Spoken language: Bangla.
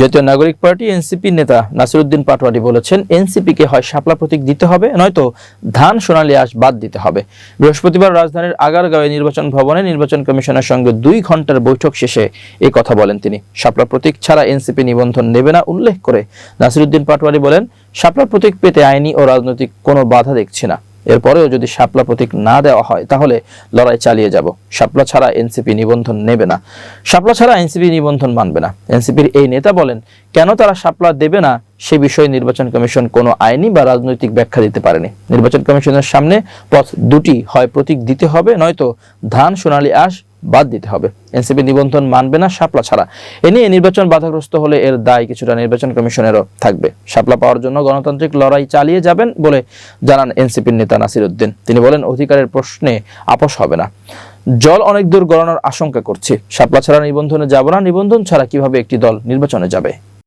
জাতীয় নাগরিক পার্টি এনসিপি নেতা নাসিরুদ্দিন পাটোয়ারি বলেছেন, এনসিপিকে হয় শাপলা প্রতীক দিতে হবে, নয়তো ধান সোনালী আঁশ বাদ দিতে হবে। বৃহস্পতিবার রাজধানীর আগারগাঁওয়ে নির্বাচন ভবনে নির্বাচন কমিশনের সঙ্গে দুই ঘণ্টার বৈঠক শেষে এই কথা বলেন তিনি। শাপলা প্রতীক ছাড়া এনসিপি নিবন্ধন নেবে না, উল্লেখ করে নাসিরুদ্দিন পাটোয়ারি বলেন, শাপলা প্রতীক পেতে আইনি ও রাজনৈতিক কোনো বাধা দেখছে না। এরপরেও যদি শাপলা প্রতীক না দেওয়া হয়, তাহলে লড়াই চালিয়ে যাব। শাপলা ছাড়া এনসিপি নিবন্ধন নেবে না। শাপলা ছাড়া এনসিপি নিবন্ধন মানবে না। এনসিপির এই নেতা বলেন, কেন তারা শাপলা দেবে না? সে বিষয়ে নির্বাচন কমিশন কোনো আইনি বা রাজনৈতিক ব্যাখ্যা দিতে পারেনি। নির্বাচন কমিশনের সামনে পথ দুটি হয়, প্রতীক দিতে হবে, নয়তো ধান, সোনালি আঁশ বাদ দিতে হবে। এনসিপি নিবন্ধন মানবে না, শাপলা ছাড়া। এ নিয়ে নির্বাচন বাধাগ্রস্ত হলে এর দায় কিছুটা নির্বাচন কমিশনেরও থাকবে। শাপলা পাওয়ার জন্য গণতান্ত্রিক লড়াই চালিয়ে যাবেন বলে জানান এনসিপির নেতা নাসির উদ্দিন। তিনি বলেন, অধিকারের প্রশ্নে আপোষ হবে না। জল অনেক দূর গড়ানোর আশঙ্কা করছে। শাপলা ছাড়া নিবন্ধনে যাব না। নিবন্ধন ছাড়া কীভাবে একটি দল নির্বাচনে যাবে?